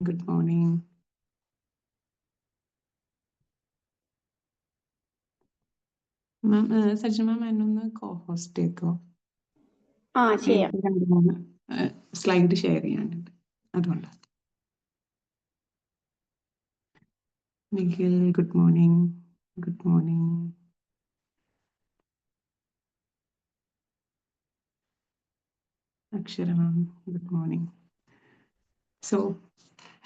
Good morning. മാം സജ്ജ മാം എന്നൊന്ന് കോ host ചെയ്തോ ആ ചെയ്യാം. എനിക്ക് രണ്ട് മൂന്ന് സ്ലൈഡ് ഷെയർ ചെയ്യാനുണ്ട്. അതുകൊണ്ട്. Nikhil good morning good morning Akshara ma'am good morning so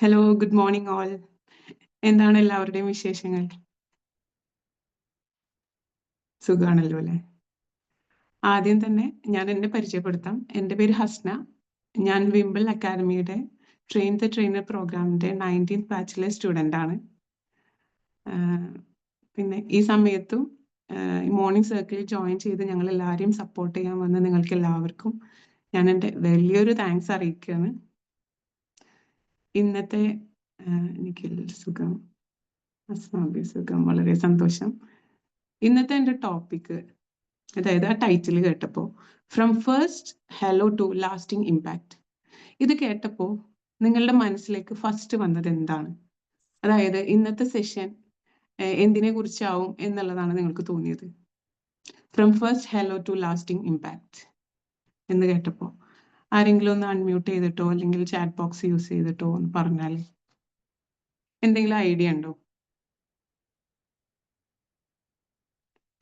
hello good morning all എന്താണ് എല്ലാവരുടെയും വിശേഷങ്ങൾ? സുഖമാണല്ലോ അല്ലേ? ആദ്യം തന്നെ ഞാൻ എന്നെ പരിചയപ്പെടുത്താം. എന്റെ പേര് ഹസ്ന. ഞാൻ വിംബിൾ അക്കാദമിയുടെ ട്രെയിൻ ദ ട്രെയിനർ പ്രോഗ്രാമിന്റെ നയന്റീൻത് ബാച്ചിലെ സ്റ്റുഡന്റ് ആണ്. പിന്നെ ഈ സമയത്തും മോർണിംഗ് സർക്കിളിൽ ജോയിൻ ചെയ്ത് ഞങ്ങൾ എല്ലാവരെയും സപ്പോർട്ട് ചെയ്യാൻ വന്ന നിങ്ങൾക്ക് എല്ലാവർക്കും ഞാൻ എന്റെ വലിയൊരു താങ്ക്സ് അറിയിക്കുകയാണ്. ഇന്നത്തെ എനിക്ക് സുഖം അസ്മാബി സുഖം വളരെ സന്തോഷം. ഇന്നത്തെ എന്റെ ടോപ്പിക്ക് അതായത് ആ ടൈറ്റിൽ കേട്ടപ്പോൾ from first hello to lasting impact ഇത് കേട്ടപ്പോൾ നിങ്ങളുടെ മനസ്സിലേക്ക് ഫസ്റ്റ് വന്നത് എന്താണ്? അതായത് ഇന്നത്തെ സെഷൻ എന്തിനെ കുറിച്ചാവും എന്നുള്ളതാണ് നിങ്ങൾക്ക് തോന്നിയത്. From first hello to lasting impact എന്ന് കേട്ടപ്പോൾ. ആരെങ്കിലും ഒന്ന് അൺമ്യൂട്ട് ചെയ്തിട്ടോ അല്ലെങ്കിൽ ചാറ്റ് ബോക്സ് യൂസ് ചെയ്തിട്ടോ എന്ന് പറഞ്ഞാൽ എന്തെങ്കിലും ഐഡിയ ഉണ്ടോ?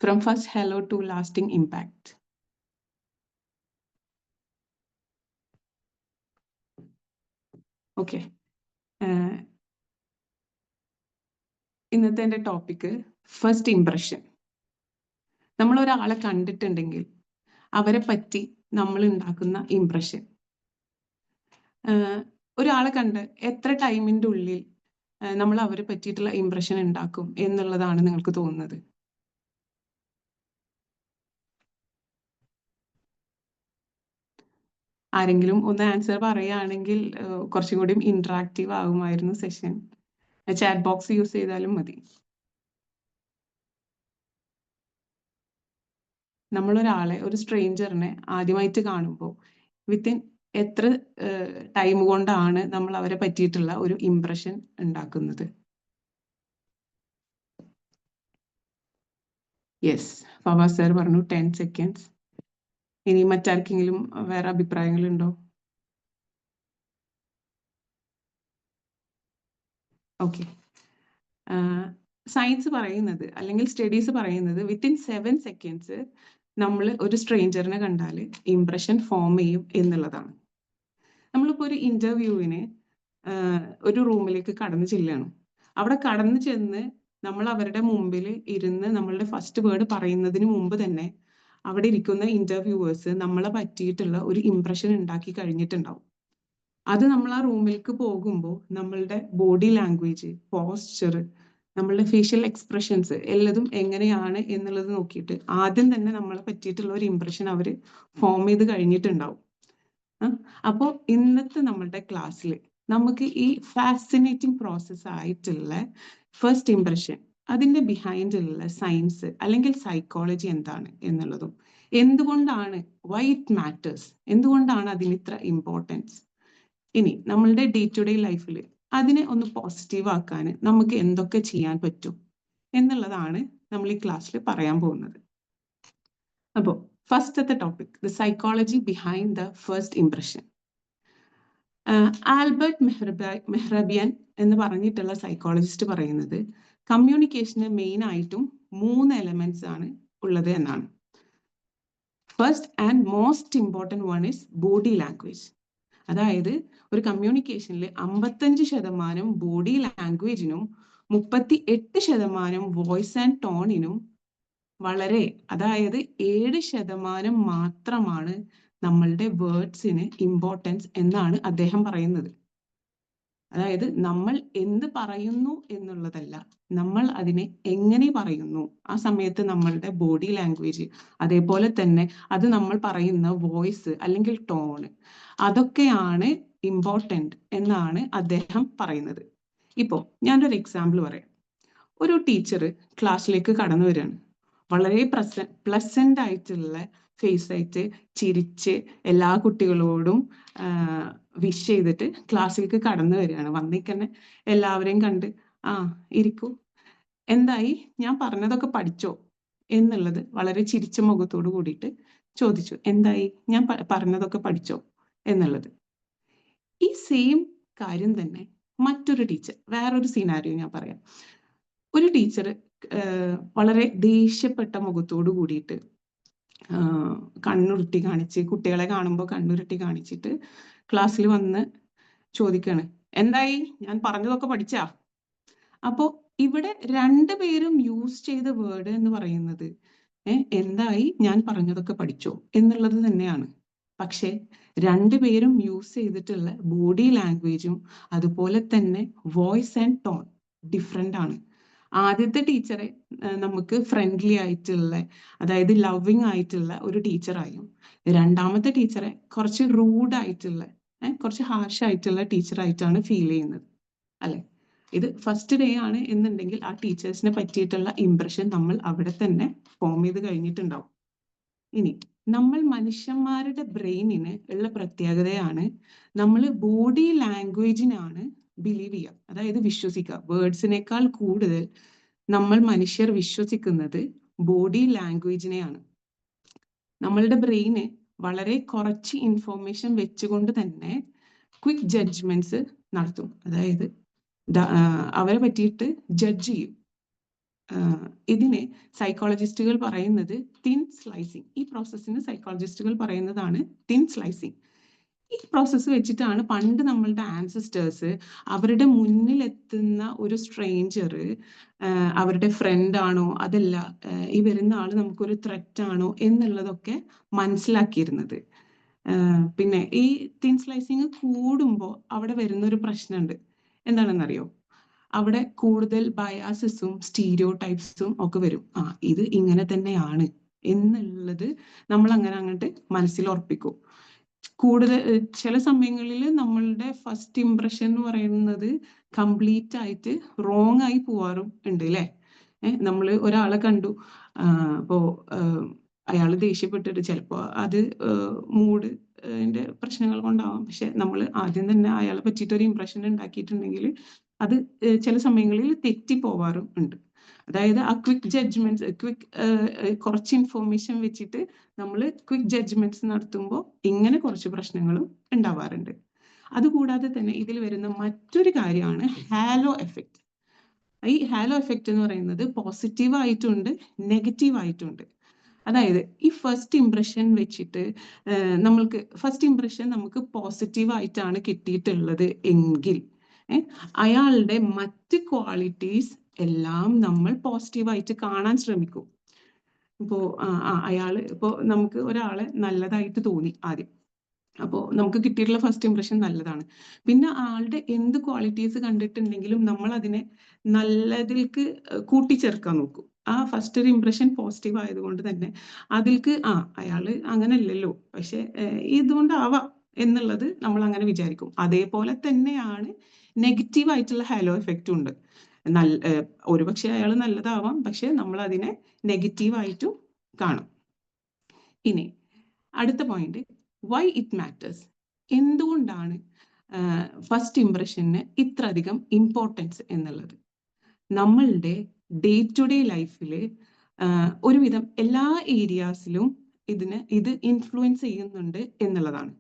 From first hello to lasting impact okay ഇന്നത്തെ എന്റെ ടോപ്പിക്ക് ഫസ്റ്റ് ഇംപ്രഷൻ നമ്മൾ ഒരാളെ കണ്ടിട്ടുണ്ടെങ്കിൽ അവരെ പറ്റി നമ്മൾ ഉണ്ടാക്കുന്ന ഇംപ്രഷൻ ഒരാളെ കണ്ട് എത്ര ടൈമിന്റെ ഉള്ളിൽ നമ്മൾ അവരെ പറ്റിയിട്ടുള്ള ഇംപ്രഷൻ ഉണ്ടാക്കും എന്നുള്ളതാണ് നിങ്ങൾക്ക് തോന്നുന്നത്? ആരെങ്കിലും ഒന്ന് ആൻസർ പറയുകയാണെങ്കിൽ കുറച്ചും കൂടി ഇന്ററാക്റ്റീവ് ആകുമായിരുന്നു സെഷൻ ചാറ്റ് ബോക്സ് യൂസ് ചെയ്താലും മതി. നമ്മളൊരാളെ ഒരു സ്ട്രേഞ്ചറിനെ ആദ്യമായിട്ട് കാണുമ്പോൾ വിത്തിൻ എത്ര ടൈം കൊണ്ടാണ് നമ്മൾ അവരെ പറ്റിയിട്ടുള്ള ഒരു ഇംപ്രഷൻ ഉണ്ടാക്കുന്നത്? യെസ് ബാബാ സർ പറഞ്ഞു ടെൻ സെക്കൻഡ്സ്. ഇനി മറ്റാർക്കെങ്കിലും വേറെ അഭിപ്രായങ്ങളുണ്ടോ? ഓക്കെ സയൻസ് പറയുന്നത് അല്ലെങ്കിൽ സ്റ്റഡീസ് പറയുന്നത് വിത്തിൻ സെവൻ സെക്കൻഡ്സ് നമ്മൾ ഒരു സ്ട്രേഞ്ചറിനെ കണ്ടാൽ ഇംപ്രഷൻ ഫോം ചെയ്യും എന്നുള്ളതാണ്. നമ്മളിപ്പോൾ ഒരു ഇന്റർവ്യൂവിന് ഒരു റൂമിലേക്ക് കടന്നു ചെല്ലുകയാണ് അവിടെ കടന്നു ചെന്ന് നമ്മൾ അവരുടെ മുമ്പിൽ ഇരുന്ന് നമ്മളുടെ ഫസ്റ്റ് വേർഡ് പറയുന്നതിന് മുമ്പ് തന്നെ അവിടെ ഇരിക്കുന്ന ഇന്റർവ്യൂവേഴ്സ് നമ്മളെ പറ്റിയിട്ടുള്ള ഒരു ഇംപ്രഷൻ ഉണ്ടാക്കി കഴിഞ്ഞിട്ടുണ്ടാവും. അത് നമ്മൾ ആ റൂമിലേക്ക് പോകുമ്പോൾ നമ്മളുടെ ബോഡി ലാംഗ്വേജ് പോസ്ചർ നമ്മളുടെ ഫേഷ്യൽ എക്സ്പ്രഷൻസ് എല്ലതും എങ്ങനെയാണ് എന്നുള്ളത് നോക്കിയിട്ട് ആദ്യം തന്നെ നമ്മളെ പറ്റിയിട്ടുള്ള ഒരു ഇംപ്രഷൻ അവർ ഫോം ചെയ്ത് കഴിഞ്ഞിട്ടുണ്ടാവും. അപ്പോൾ ഇന്നത്തെ നമ്മളുടെ ക്ലാസ്സിൽ നമുക്ക് ഈ ഫാസിനേറ്റിംഗ് പ്രോസസ് ആയിട്ടുള്ള ഫസ്റ്റ് ഇംപ്രഷൻ അതിന്റെ ബിഹൈൻഡിലുള്ള സയൻസ് അല്ലെങ്കിൽ സൈക്കോളജി എന്താണ് എന്നുള്ളതും എന്തുകൊണ്ടാണ് വൈറ്റ് മാറ്റേഴ്സ് എന്തുകൊണ്ടാണ് അതിന് ഇത്ര ഇമ്പോർട്ടൻസ് ഇനി നമ്മളുടെ ഡേ ടു ഡേ ലൈഫിൽ അതിനെ ഒന്ന് പോസിറ്റീവ് ആക്കാൻ നമുക്ക് എന്തൊക്കെ ചെയ്യാൻ പറ്റും എന്നുള്ളതാണ് നമ്മൾ ഈ ക്ലാസ്സിൽ പറയാൻ പോകുന്നത്. അപ്പോൾ ഫസ്റ്റത്തെ topic the psychology behind the first impression Albert Mehrabian എന്ന് പറഞ്ഞിട്ടുള്ള സൈക്കോളജിസ്റ്റ് പറയുന്നത് കമ്മ്യൂണിക്കേഷന് മെയിൻ ആയിട്ടും മൂന്ന് എലമെന്റ്സ് ആണ് ഉള്ളത് എന്നാണ്. First and most important one is body language അതായത് ഒരു കമ്മ്യൂണിക്കേഷനിൽ അമ്പത്തഞ്ച് ശതമാനം ബോഡി ലാംഗ്വേജിനും മുപ്പത്തി എട്ട് ശതമാനം വോയിസ് ആൻഡ് ടോണിനും വളരെ അതായത് ഏഴ് ശതമാനം മാത്രമാണ് നമ്മളുടെ വേർഡ്സിന് ഇമ്പോർട്ടൻസ് എന്നാണ് അദ്ദേഹം പറയുന്നത്. അതായത് നമ്മൾ എന്ത് പറയുന്നു എന്നുള്ളതല്ല നമ്മൾ അതിനെ എങ്ങനെ പറയുന്നു. ആ സമയത്ത് നമ്മളുടെ ബോഡി ലാംഗ്വേജ് അതേപോലെ തന്നെ അത് നമ്മൾ പറയുന്ന വോയിസ് അല്ലെങ്കിൽ ടോണ് അതൊക്കെയാണ് ഇമ്പോർട്ടന്റ് എന്നാണ് അദ്ദേഹം പറയുന്നത്. ഇപ്പോൾ ഞാനൊരു എക്സാമ്പിൾ പറയാം. ഒരു ടീച്ചർ ക്ലാസ്സിലേക്ക് കടന്നു വരികയാണ്. വളരെ പ്രസ പ്ലസന്റ് ആയിട്ടുള്ള ഫേസ് ആയിട്ട് ചിരിച്ച് എല്ലാ കുട്ടികളോടും വിഷ് ചെയ്തിട്ട് ക്ലാസ്സിലേക്ക് കടന്നു വരികയാണ്. വന്നിക്കന്നെ എല്ലാവരെയും കണ്ട് ആ ഇരിക്കൂ. എന്തായി? ഞാൻ പറഞ്ഞതൊക്കെ പഠിച്ചോ? എന്നുള്ളത് വളരെ ചിരിച്ച മുഖത്തോട് കൂടിയിട്ട് ചോദിച്ചു. എന്തായി? ഞാൻ പറഞ്ഞതൊക്കെ പഠിച്ചോ? എന്നുള്ളത്. ഈ സെയിം കാര്യം തന്നെ മറ്റൊരു ടീച്ചർ വേറൊരു സീനാരിയോ ഞാൻ പറയാം. ഒരു ടീച്ചർ വളരെ ദേഷ്യപ്പെട്ട മുഖത്തോട് കൂടിയിട്ട് കണ്ണുരുട്ടി കാണിച്ച് കുട്ടികളെ കാണുമ്പോൾ കണ്ണുരുട്ടി കാണിച്ചിട്ട് ക്ലാസ്സിൽ വന്ന് ചോദിക്കാണ്. എന്തായി? ഞാൻ പറഞ്ഞതൊക്കെ പഠിച്ചാ? അപ്പോ ഇവിടെ രണ്ടുപേരും യൂസ് ചെയ്ത വേർഡ് എന്ന് പറയുന്നത് എന്തായി? ഞാൻ പറഞ്ഞതൊക്കെ പഠിച്ചോ? എന്നുള്ളത് തന്നെയാണ്. പക്ഷെ രണ്ടുപേരും യൂസ് ചെയ്തിട്ടുള്ള ബോഡി ലാംഗ്വേജും അതുപോലെ തന്നെ വോയിസ് ആൻഡ് ടോൺ ഡിഫറെന്റ് ആണ്. ആദ്യത്തെ ടീച്ചറെ നമുക്ക് ഫ്രണ്ട്ലി ആയിട്ടുള്ള അതായത് ലവിങ് ആയിട്ടുള്ള ഒരു ടീച്ചറായും രണ്ടാമത്തെ ടീച്ചറെ കുറച്ച് റൂഡ് ആയിട്ടുള്ള കുറച്ച് ഹാർഷ് ആയിട്ടുള്ള ടീച്ചറായിട്ടാണ് ഫീൽ ചെയ്യുന്നത്. അല്ലെ? ഇത് ഫസ്റ്റ് ഡേ ആണ് എന്നുണ്ടെങ്കിൽ ആ ടീച്ചേഴ്സിനെ പറ്റിയിട്ടുള്ള ഇംപ്രഷൻ നമ്മൾ അവിടെ തന്നെ ഫോം ചെയ്ത് കഴിഞ്ഞിട്ടുണ്ടാവും. ഇനി നമ്മൾ മനുഷ്യന്മാരുടെ ബ്രെയിനിന് ഉള്ള പ്രത്യേകതയാണ് നമ്മൾ ബോഡി ലാംഗ്വേജിനാണ് ബിലീവ് ചെയ്യുക. അതായത് വിശ്വസിക്കുക. വേർഡ്സിനേക്കാൾ കൂടുതൽ നമ്മൾ മനുഷ്യർ വിശ്വസിക്കുന്നത് ബോഡി ലാംഗ്വേജിനെയാണ് നമ്മളുടെ ബ്രെയിന് വളരെ കുറച്ച് ഇൻഫോർമേഷൻ വെച്ചുകൊണ്ട് തന്നെ ക്വിക്ക് ജഡ്ജ്മെന്റ്സ് നടത്തും. അതായത് അവരെ പറ്റിയിട്ട് ജഡ്ജ് ചെയ്യും. ഇതിനെ സൈക്കോളജിസ്റ്റുകൾ പറയുന്നത് തിൻ സ്ലൈസിങ് ഈ പ്രോസസ്സിന് സൈക്കോളജിസ്റ്റുകൾ പറയുന്നതാണ് തിൻ സ്ലൈസിങ് ഈ പ്രോസസ്സ് വെച്ചിട്ടാണ് പണ്ട് നമ്മളുടെ ആൻസിസ്റ്റേഴ്സ് അവരുടെ മുന്നിലെത്തുന്ന ഒരു സ്ട്രേഞ്ചർ അവരുടെ ഫ്രണ്ട് ആണോ അതല്ല ഈ വരുന്ന ആൾ നമുക്കൊരു ത്രെറ്റ് ആണോ എന്നുള്ളതൊക്കെ മനസ്സിലാക്കിയിരുന്നത്. പിന്നെ ഈ തിൻ സ്ലൈസിങ് കൂടുമ്പോൾ അവിടെ വരുന്ന ഒരു പ്രശ്നമുണ്ട് എന്താണെന്നറിയോ? അവിടെ കൂടുതൽ ബയാസസും സ്റ്റീരിയോ ടൈപ്സും ഒക്കെ വരും. ആ ഇത് ഇങ്ങനെ തന്നെയാണ് എന്നുള്ളത് നമ്മൾ അങ്ങനെ അങ്ങോട്ട് മനസ്സിൽ ഉറപ്പിക്കും. കൂടുതൽ ചില സമയങ്ങളിൽ നമ്മളുടെ ഫസ്റ്റ് ഇംപ്രഷൻ എന്ന് പറയുന്നത് കംപ്ലീറ്റ് ആയിട്ട് റോങ് ആയി പോവാറും ഉണ്ട് അല്ലേ നമ്മൾ ഒരാളെ കണ്ടു. അപ്പോ അയാൾ ദേഷ്യപ്പെട്ടിട്ട് ചിലപ്പോ അത് മൂഡ് ന്റെ പ്രശ്നങ്ങൾ കൊണ്ടാവാം. പക്ഷെ നമ്മൾ ആദ്യം തന്നെ അയാളെ പറ്റിയിട്ട് ഒരു ഇംപ്രഷൻ ഉണ്ടാക്കിയിട്ടുണ്ടെങ്കിൽ അത് ചില സമയങ്ങളിൽ തെറ്റി പോവാറും ഉണ്ട്. അതായത് ആ ക്വിക്ക് ജഡ്ജ്മെന്റ്സ് ക്വിക്ക് കുറച്ച് ഇൻഫോർമേഷൻ വെച്ചിട്ട് നമ്മൾ ക്വിക്ക് ജഡ്ജ്മെന്റ്സ് നടത്തുമ്പോൾ ഇങ്ങനെ കുറച്ച് പ്രശ്നങ്ങളും ഉണ്ടാവാറുണ്ട്. അതുകൂടാതെ തന്നെ ഇതിൽ വരുന്ന മറ്റൊരു കാര്യമാണ് ഹാലോ എഫക്റ്റ് ഈ ഹാലോ എഫക്റ്റ് എന്ന് പറയുന്നത് പോസിറ്റീവ് ആയിട്ടുണ്ട് നെഗറ്റീവ് ആയിട്ടുണ്ട്. അതായത് ഈ ഫസ്റ്റ് ഇംപ്രഷൻ വെച്ചിട്ട് ഏഹ് നമ്മൾക്ക് ഫസ്റ്റ് ഇംപ്രഷൻ നമുക്ക് പോസിറ്റീവ് ആയിട്ടാണ് കിട്ടിയിട്ടുള്ളത് എങ്കിൽ അയാളുടെ മറ്റ് ക്വാളിറ്റീസ് എല്ലാം നമ്മൾ പോസിറ്റീവായിട്ട് കാണാൻ ശ്രമിക്കും. ഇപ്പോ അയാൾ ഇപ്പോ നമുക്ക് ഒരാളെ നല്ലതായിട്ട് തോന്നി ആദ്യം. അപ്പോൾ നമുക്ക് കിട്ടിയിട്ടുള്ള ഫസ്റ്റ് ഇംപ്രഷൻ നല്ലതാണ്. പിന്നെ ആളുടെ എന്ത് ക്വാളിറ്റീസ് കണ്ടിട്ടുണ്ടെങ്കിലും നമ്മൾ അതിനെ നല്ലതിലേക്ക് ഏഹ് കൂട്ടിച്ചേർക്കാൻ നോക്കും. ആ ഫസ്റ്റ് ഒരു ഇംപ്രഷൻ പോസിറ്റീവ് ആയതുകൊണ്ട് തന്നെ അതിൽക്ക് ആ അയാൾ അങ്ങനല്ലല്ലോ. പക്ഷെ ഇതുകൊണ്ടാവാം എന്നുള്ളത് നമ്മൾ അങ്ങനെ വിചാരിക്കും. അതേപോലെ തന്നെയാണ് നെഗറ്റീവ് ആയിട്ടുള്ള ഹാലോ എഫക്റ്റും ഉണ്ട്. നല്ല ഒരുപക്ഷെ അയാൾ നല്ലതാവാം പക്ഷെ നമ്മൾ അതിനെ നെഗറ്റീവ് ആയിട്ടും കാണും. ഇനി അടുത്ത പോയിന്റ് വൈ ഇറ്റ് മാറ്റേഴ്സ് എന്തുകൊണ്ടാണ് ഫസ്റ്റ് ഇംപ്രഷന് ഇത്ര അധികം ഇമ്പോർട്ടൻസ് എന്നുള്ളത്? നമ്മളുടെ ഡേ ടു ഡേ ലൈഫിൽ ഒരുവിധം എല്ലാ ഏരിയാസിലും ഇതിന് ഇത് ഇൻഫ്ലുവൻസ് ചെയ്യുന്നുണ്ട് എന്നുള്ളതാണ്.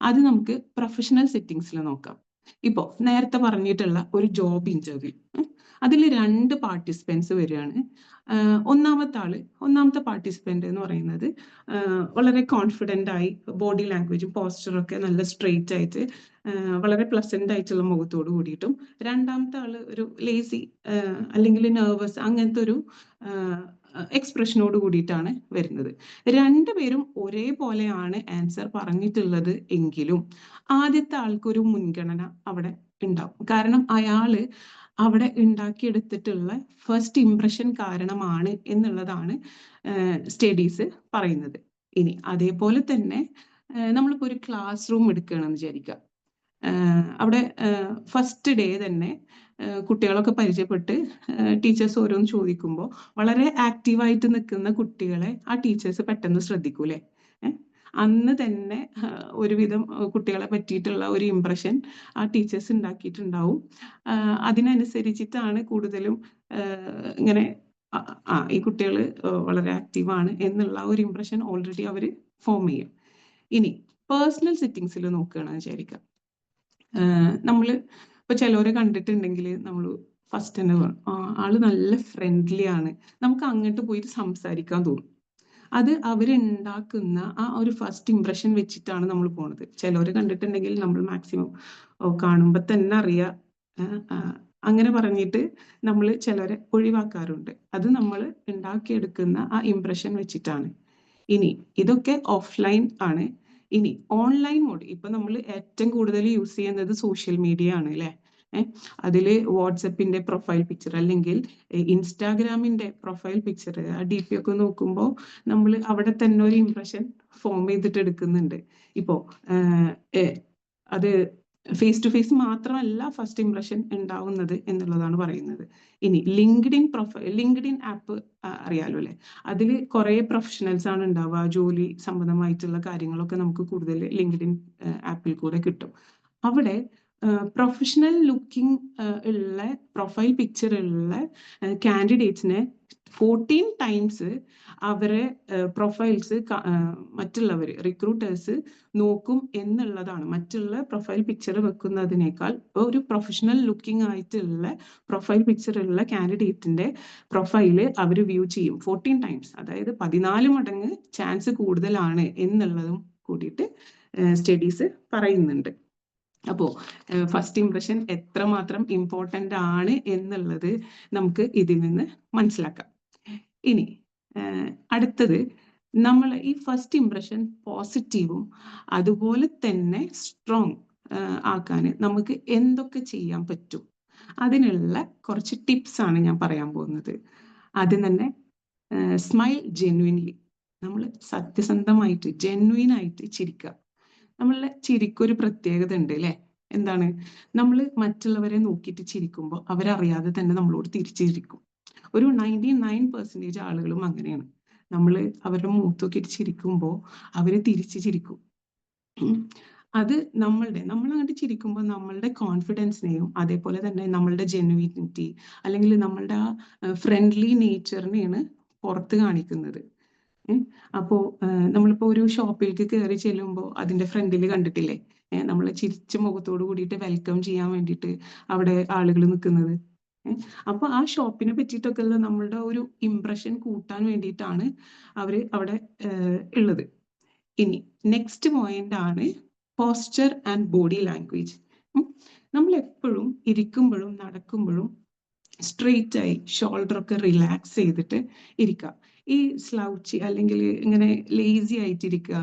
അത് നമുക്ക് പ്രൊഫഷണൽ സെറ്റിങ്സിൽ നോക്കാം. ഇപ്പോൾ നേരത്തെ പറഞ്ഞിട്ടുള്ള ഒരു ജോബ് ഇന്റർവ്യൂ അതിൽ രണ്ട് പാർട്ടിസിപ്പൻസ് വരികയാണ്. ഒന്നാമത്തെ ആൾ ഒന്നാമത്തെ പാർട്ടിസിപ്പന്റ് എന്ന് പറയുന്നത് വളരെ കോൺഫിഡന്റ് ആയി ബോഡി ലാംഗ്വേജും പോസ്റ്ററും ഒക്കെ നല്ല സ്ട്രെയിറ്റ് ആയിട്ട് വളരെ പ്ലസന്റ് ആയിട്ടുള്ള മുഖത്തോട് കൂടിയിട്ടും രണ്ടാമത്തെ ആൾ ഒരു ലേസി അല്ലെങ്കിൽ നെർവസ് അങ്ങനത്തെ ഒരു എക്സ്പ്രഷനോട് കൂടിയിട്ടാണ് വരുന്നത്. രണ്ടുപേരും ഒരേപോലെയാണ് ആൻസർ പറഞ്ഞിട്ടുള്ളത് എങ്കിലും ആദ്യത്തെ ആൾക്കൊരു മുൻഗണന അവിടെ ഉണ്ടാവും. കാരണം അയാൾ അവിടെ ഉണ്ടാക്കിയെടുത്തിട്ടുള്ള ഫസ്റ്റ് ഇംപ്രഷൻ കാരണമാണ് എന്നുള്ളതാണ് സ്റ്റഡീസ് പറയുന്നത്. ഇനി അതേപോലെ തന്നെ നമ്മളിപ്പോൾ ഒരു ക്ലാസ് റൂം എടുക്കുകയാണെന്ന് വിചാരിക്കുക. അവിടെ ഫസ്റ്റ് ഡേ തന്നെ കുട്ടികളൊക്കെ പരിചയപ്പെട്ട് ടീച്ചേഴ്സ് ഓരോന്ന് ചോദിക്കുമ്പോൾ വളരെ ആക്റ്റീവായിട്ട് നിൽക്കുന്ന കുട്ടികളെ ആ ടീച്ചേഴ്സ് പെട്ടെന്ന് ശ്രദ്ധിക്കൂലേ അന്ന് തന്നെ ഒരുവിധം കുട്ടികളെ പറ്റിയിട്ടുള്ള ഒരു ഇംപ്രഷൻ ആ ടീച്ചേഴ്സ് ഉണ്ടാക്കിയിട്ടുണ്ടാവും അതിനനുസരിച്ചിട്ടാണ് കൂടുതലും ഇങ്ങനെ ആ, ഈ കുട്ടികൾ വളരെ ആക്റ്റീവാണ് എന്നുള്ള ഒരു ഇംപ്രഷൻ ഓൾറെഡി അവർ ഫോം ചെയ്യും. ഇനി പേഴ്സണൽ സെറ്റിങ്സിൽ നോക്കുകയാണെന്ന് വിചാരിക്കാം. നമ്മൾ ഇപ്പൊ ചിലവരെ കണ്ടിട്ടുണ്ടെങ്കിൽ നമ്മൾ ഫസ്റ്റ് തന്നെ ആൾ നല്ല ഫ്രണ്ട്ലി ആണ്. നമുക്ക് അങ്ങോട്ട് പോയിട്ട് സംസാരിക്കാൻ തോന്നും. അത് അവരുണ്ടാക്കുന്ന ആ ഒരു ഫസ്റ്റ് ഇംപ്രഷൻ വെച്ചിട്ടാണ് നമ്മൾ പോണത്. ചിലവരെ കണ്ടിട്ടുണ്ടെങ്കിൽ നമ്മൾ മാക്സിമം കാണുമ്പോൾ തന്നെ അറിയാം അങ്ങനെ പറഞ്ഞിട്ട് നമ്മൾ ചിലരെ ഒഴിവാക്കാറുണ്ട്. അത് നമ്മൾ ഉണ്ടാക്കിയെടുക്കുന്ന ആ ഇംപ്രഷൻ വെച്ചിട്ടാണ്. ഇനി ഇതൊക്കെ ഓഫ്ലൈൻ ആണ്. ഇനി ഓൺലൈൻ മോഡ് ഇപ്പൊ നമ്മൾ ഏറ്റവും കൂടുതൽ യൂസ് ചെയ്യുന്നത് സോഷ്യൽ മീഡിയ ആണ് അല്ലെ അതിൽ വാട്സപ്പിന്റെ പ്രൊഫൈൽ പിക്ചർ അല്ലെങ്കിൽ ഇൻസ്റ്റാഗ്രാമിന്റെ പ്രൊഫൈൽ പിക്ചർ ആ ഡി പി ഒക്കെ നോക്കുമ്പോൾ നമ്മൾ അവിടെ തന്നെ ഒരു ഇംപ്രഷൻ ഫോം ചെയ്തിട്ട് എടുക്കുന്നുണ്ട്. ഇപ്പോ ആഹ് അത് ഫേസ് ടു ഫേസ് മാത്രമല്ല ഫസ്റ്റ് ഇംപ്രഷൻ ഉണ്ടാവുന്നത് എന്നുള്ളതാണ് പറയുന്നത്. ഇനി ലിങ്ക്ഡിൻ പ്രൊഫൈൽ ലിങ്ക്ഡിൻ ആപ്പ് അറിയാലോ അല്ലെ? അതിൽ കുറെ പ്രൊഫഷണൽസ് ആണ് ഉണ്ടാവുക. ജോലി സംബന്ധമായിട്ടുള്ള കാര്യങ്ങളൊക്കെ നമുക്ക് കൂടുതൽ ലിങ്ക്ഡിൻ ആപ്പിൽ കൂടെ കിട്ടും. അവിടെ പ്രൊഫഷണൽ ലുക്കിംഗ് ഉള്ള പ്രൊഫൈൽ പിക്ചർ ഉള്ള കാൻഡിഡേറ്റ്സിനെ ഫോർട്ടീൻ ടൈംസ് അവരെ പ്രൊഫൈൽസ് മറ്റുള്ളവർ റിക്രൂട്ടേഴ്സ് നോക്കും എന്നുള്ളതാണ്. മറ്റുള്ള പ്രൊഫൈൽ പിക്ചർ വെക്കുന്നതിനേക്കാൾ ഒരു പ്രൊഫഷണൽ ലുക്കിംഗ് ആയിട്ടുള്ള പ്രൊഫൈൽ പിക്ചർ ഉള്ള കാൻഡിഡേറ്റിന്റെ പ്രൊഫൈൽ അവർ വ്യൂ ചെയ്യും ഫോർട്ടീൻ ടൈംസ് അതായത് പതിനാല് മടങ്ങ് ചാൻസ് കൂടുതലാണ് എന്നുള്ളതും കൂടിയിട്ട് സ്റ്റഡീസ് പറയുന്നുണ്ട്. അപ്പോൾ ഫസ്റ്റ് ഇംപ്രഷൻ എത്രമാത്രം ഇമ്പോർട്ടന്റ് ആണ് എന്നുള്ളത് നമുക്ക് ഇതിൽ നിന്ന് മനസ്സിലാക്കാം. ഇനി അടുത്തത് നമ്മൾ ഈ ഫസ്റ്റ് ഇംപ്രഷൻ പോസിറ്റീവും അതുപോലെ തന്നെ സ്ട്രോങ് ആക്കാൻ നമുക്ക് എന്തൊക്കെ ചെയ്യാൻ പറ്റും? അതിനുള്ള കുറച്ച് ടിപ്സ് ആണ് ഞാൻ പറയാൻ പോകുന്നത്. ആദ്യം തന്നെ സ്മൈൽ ജെന്വിൻലി നമ്മൾ സത്യസന്ധമായിട്ട് ജെന്വിൻ ആയിട്ട് ചിരിക്കുക. നമ്മളുടെ ചിരിക്കൊരു പ്രത്യേകത ഉണ്ട് ല്ലേ എന്താണ്? നമ്മൾ മറ്റുള്ളവരെ നോക്കിയിട്ട് ചിരിക്കുമ്പോൾ അവരറിയാതെ തന്നെ നമ്മളോട് തിരിച്ചിരിക്കും. ഒരു നയന്റി നയൻ പെർസെന്റേജ് ആളുകളും അങ്ങനെയാണ്. നമ്മൾ അവരുടെ മുഖത്ത് നോക്കിയിട്ട് ചിരിക്കുമ്പോൾ അവർ തിരിച്ച് ചിരിക്കും. അത് നമ്മളുടെ നമ്മൾ അങ്ങോട്ട് ചിരിക്കുമ്പോൾ നമ്മളുടെ കോൺഫിഡൻസിനെയും അതേപോലെ തന്നെ നമ്മളുടെ ജെനുവിനിറ്റി അല്ലെങ്കിൽ നമ്മളുടെ ആ ഫ്രണ്ട്ലി നേച്ചറിനെയാണ് പുറത്ത് കാണിക്കുന്നത്. അപ്പോ നമ്മളിപ്പോ ഒരു ഷോപ്പിലേക്ക് കയറി ചെല്ലുമ്പോൾ അതിന്റെ ഫ്രണ്ടിൽ കണ്ടിട്ടില്ലേ? നമ്മളെ ചിരിച്ച മുഖത്തോട് കൂടിയിട്ട് വെൽക്കം ചെയ്യാൻ വേണ്ടിയിട്ട് അവിടെ ആളുകൾ നിൽക്കുന്നത്. അപ്പൊ ആ ഷോപ്പിനെ പറ്റിയിട്ടൊക്കെ ഉള്ള നമ്മളുടെ ഒരു ഇംപ്രഷൻ കൂട്ടാൻ വേണ്ടിയിട്ടാണ് അവർ അവിടെ ഉള്ളത്. ഇനി നെക്സ്റ്റ് പോയിന്റ് ആണ് പോസ്ചർ ആൻഡ് ബോഡി ലാംഗ്വേജ് നമ്മൾ എപ്പോഴും ഇരിക്കുമ്പോഴും നടക്കുമ്പോഴും സ്ട്രെയിറ്റ് ആയി ഷോൾഡർ ഒക്കെ റിലാക്സ് ചെയ്തിട്ട് ഇരിക്കുക. ഈ സ്ലൗച്ചി അല്ലെങ്കിൽ ഇങ്ങനെ ലേസി ആയിട്ടിരിക്കുക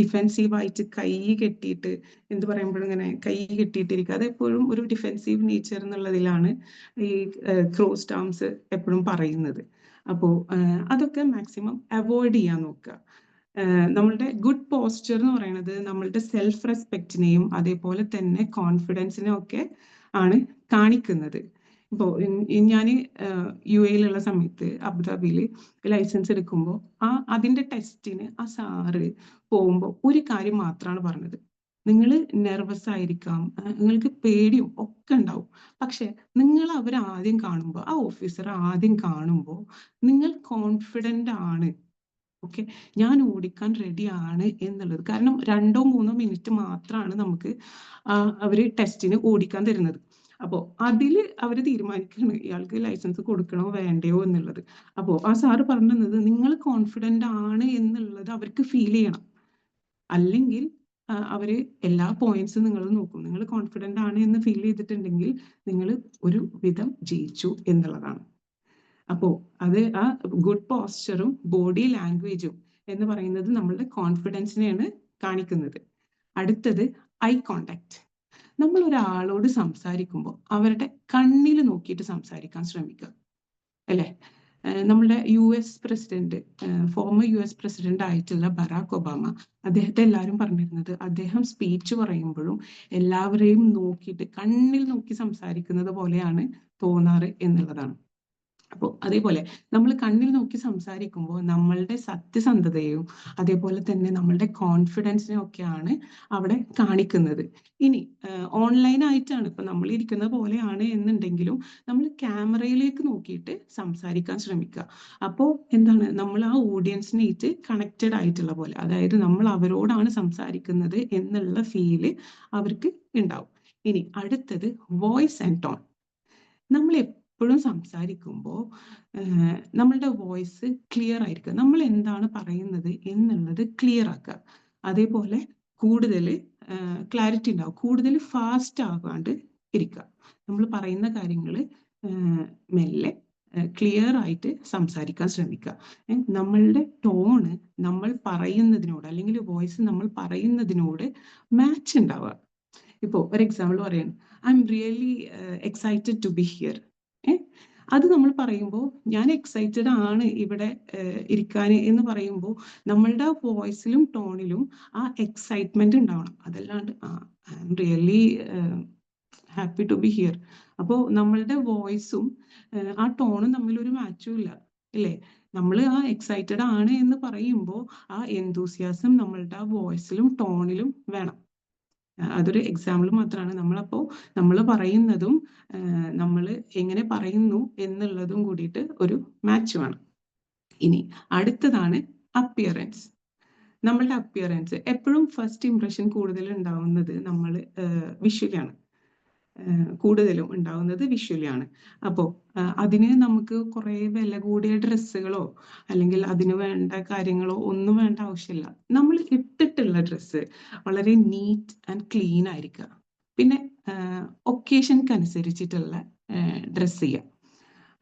ഡിഫെൻസീവ് ആയിട്ട് കൈ കെട്ടിയിട്ട് എന്ത് പറയുമ്പോഴും ഇങ്ങനെ കൈ കെട്ടിയിട്ടിരിക്കുക അതെപ്പോഴും ഒരു ഡിഫെൻസീവ് നേച്ചർ എന്നുള്ളതിലാണ് ഈ ക്രോസ് ടേംസ് എപ്പോഴും പറയുന്നത്. അപ്പോൾ അതൊക്കെ മാക്സിമം അവോയ്ഡ് ചെയ്യാൻ നോക്കുക. നമ്മളുടെ ഗുഡ് പോസ്ചർ എന്ന് പറയുന്നത് നമ്മളുടെ സെൽഫ് റെസ്പെക്റ്റിനെയും അതേപോലെ തന്നെ കോൺഫിഡൻസിനെയും ഒക്കെ ആണ് കാണിക്കുന്നത്. ഇപ്പോൾ ഞാൻ യു എയിലുള്ള സമയത്ത് അബുദാബിയിൽ ലൈസൻസ് എടുക്കുമ്പോൾ ആ അതിന്റെ ടെസ്റ്റിന് ആ സാറ് പോകുമ്പോൾ ഒരു കാര്യം മാത്രമാണ് പറഞ്ഞത്. നിങ്ങൾ നെർവസ് ആയിരിക്കാം നിങ്ങൾക്ക് പേടിയും ഒക്കെ ഉണ്ടാവും. പക്ഷെ നിങ്ങൾ അവർ ആദ്യം കാണുമ്പോൾ ആ ഓഫീസർ ആദ്യം കാണുമ്പോൾ നിങ്ങൾ കോൺഫിഡന്റ് ആണ്. ഓക്കെ? ഞാൻ ഓടിക്കാൻ റെഡി ആണ് എന്നുള്ളത്. കാരണം രണ്ടോ മൂന്നോ മിനിറ്റ് മാത്രമാണ് നമുക്ക് ആ, അവർ ടെസ്റ്റിന് ഓടിക്കാൻ തരുന്നത്. അപ്പോൾ അതിൽ അവർ തീരുമാനിക്കുകയാണ് ഇയാൾക്ക് ലൈസൻസ് കൊടുക്കണോ വേണ്ടയോ എന്നുള്ളത്. അപ്പോ ആ സാറ് പറഞ്ഞത് നിങ്ങൾ കോൺഫിഡന്റ് ആണ് എന്നുള്ളത് അവർക്ക് ഫീൽ ചെയ്യണം. അല്ലെങ്കിൽ അവർ എല്ലാ പോയിന്റ്സും നിങ്ങൾ നോക്കും. നിങ്ങൾ കോൺഫിഡന്റ് ആണ് എന്ന് ഫീൽ ചെയ്തിട്ടുണ്ടെങ്കിൽ നിങ്ങൾ ഒരു വിധം ജയിച്ചു എന്നുള്ളതാണ്. അപ്പോ അത് ആ ഗുഡ് പോസ്ചറും ബോഡി ലാംഗ്വേജും എന്ന് പറയുന്നത് നമ്മളുടെ കോൺഫിഡൻസിനെയാണ് കാണിക്കുന്നത്. അടുത്തത് ഐ കോണ്ടാക്ട് നമ്മൾ ഒരാളോട് സംസാരിക്കുമ്പോൾ അവരുടെ കണ്ണിൽ നോക്കിയിട്ട് സംസാരിക്കാൻ ശ്രമിക്കുക. അല്ലേ? നമ്മുടെ U S president former U S president ആയിട്ടുള്ള ബറാക് ഒബാമ അദ്ദേഹത്തെ എല്ലാവരും പറഞ്ഞിരുന്നത് അദ്ദേഹം സ്പീച്ച് പറയുമ്പോഴും എല്ലാവരെയും നോക്കിയിട്ട് കണ്ണിൽ നോക്കി സംസാരിക്കുന്നത് പോലെയാണ് തോന്നാറ് എന്നുള്ളതാണ്. അപ്പോൾ അതേപോലെ നമ്മൾ കണ്ണിൽ നോക്കി സംസാരിക്കുമ്പോൾ നമ്മളുടെ സത്യസന്ധതയും അതേപോലെ തന്നെ നമ്മളുടെ കോൺഫിഡൻസിനെ ഒക്കെയാണ് അവിടെ കാണിക്കുന്നത്. ഇനി ഓൺലൈൻ ആയിട്ടാണ് ഇപ്പൊ നമ്മൾ ഇരിക്കുന്ന പോലെയാണ് എന്നുണ്ടെങ്കിലും നമ്മൾ ക്യാമറയിലേക്ക് നോക്കിയിട്ട് സംസാരിക്കാൻ ശ്രമിക്കുക. അപ്പോൾ എന്താണ്? നമ്മൾ ആ ഓഡിയൻസിനായിട്ട് കണക്റ്റഡ് ആയിട്ടുള്ള പോലെ അതായത് നമ്മൾ അവരോടാണ് സംസാരിക്കുന്നത് എന്നുള്ള ഫീൽ അവർക്ക് ഉണ്ടാവും. ഇനി അടുത്തത് വോയിസ് ആൻഡ് ടോൺ നമ്മൾ എപ്പോഴും സംസാരിക്കുമ്പോൾ നമ്മളുടെ വോയിസ് ക്ലിയർ ആയിരിക്കുക. നമ്മൾ എന്താണ് പറയുന്നത് എന്നുള്ളത് ക്ലിയർ ആക്കുക. അതേപോലെ കൂടുതൽ ക്ലാരിറ്റി ഉണ്ടാവും കൂടുതൽ ഫാസ്റ്റ് ആകാണ്ട് ഇരിക്കുക. നമ്മൾ പറയുന്ന കാര്യങ്ങൾ മെല്ലെ ക്ലിയർ ആയിട്ട് സംസാരിക്കാൻ ശ്രമിക്കുക. നമ്മളുടെ ടോണ് നമ്മൾ പറയുന്നതിനോട് അല്ലെങ്കിൽ വോയിസ് നമ്മൾ പറയുന്നതിനോട് മാച്ച് ഉണ്ടാവുക. ഇപ്പോൾ ഒരു എക്സാമ്പിൾ പറയാണ്. I'm really excited to be here അത് നമ്മൾ പറയുമ്പോൾ ഞാൻ എക്സൈറ്റഡ് ആണ് ഇവിടെ ഇരിക്കാൻ എന്ന് പറയുമ്പോൾ നമ്മളുടെ വോയിസിലും ടോണിലും ആ എക്സൈറ്റ്മെന്റ് ഉണ്ടാവണം. അതല്ലാണ്ട് I'm really happy to be here അപ്പോൾ നമ്മളുടെ വോയിസും ആ ടോണും തമ്മിൽ ഒരു മാച്ചും ഇല്ല ഇല്ലേ? നമ്മൾ ആ എക്സൈറ്റഡ് ആണ് എന്ന് പറയുമ്പോൾ ആ എന്തൂസിയാസം നമ്മളുടെ ആ വോയിസിലും ടോണിലും വേണം. അതൊരു എക്സാമ്പിൾ മാത്രമാണ് നമ്മളപ്പോൾ നമ്മൾ പറയുന്നതും നമ്മൾ എങ്ങനെ പറയുന്നു എന്നുള്ളതും കൂടിയിട്ട് ഒരു മാച്ച് വേണം. ഇനി അടുത്തതാണ് അപ്പിയറൻസ് നമ്മളുടെ അപ്പിയറൻസ് എപ്പോഴും ഫസ്റ്റ് ഇംപ്രഷൻ കൂടുതൽ ഉണ്ടാവുന്നത് നമ്മൾ വിഷ്വലാണ് കൂടുതലും ഉണ്ടാവുന്നത് വിഷ്വലാണ് അപ്പോൾ അതിന് നമുക്ക് കുറേ വില കൂടിയ ഡ്രസ്സുകളോ അല്ലെങ്കിൽ അതിന് വേണ്ട കാര്യങ്ങളോ ഒന്നും വേണ്ട ആവശ്യമില്ല. നമ്മൾ ഇട്ടിട്ടുള്ള ഡ്രസ്സ് വളരെ നീറ്റ് ആൻഡ് ക്ലീൻ ആയിരിക്കുക. പിന്നെ ഒക്കേഷൻക്ക് അനുസരിച്ചിട്ടുള്ള ഡ്രസ്സ് ചെയ്യുക.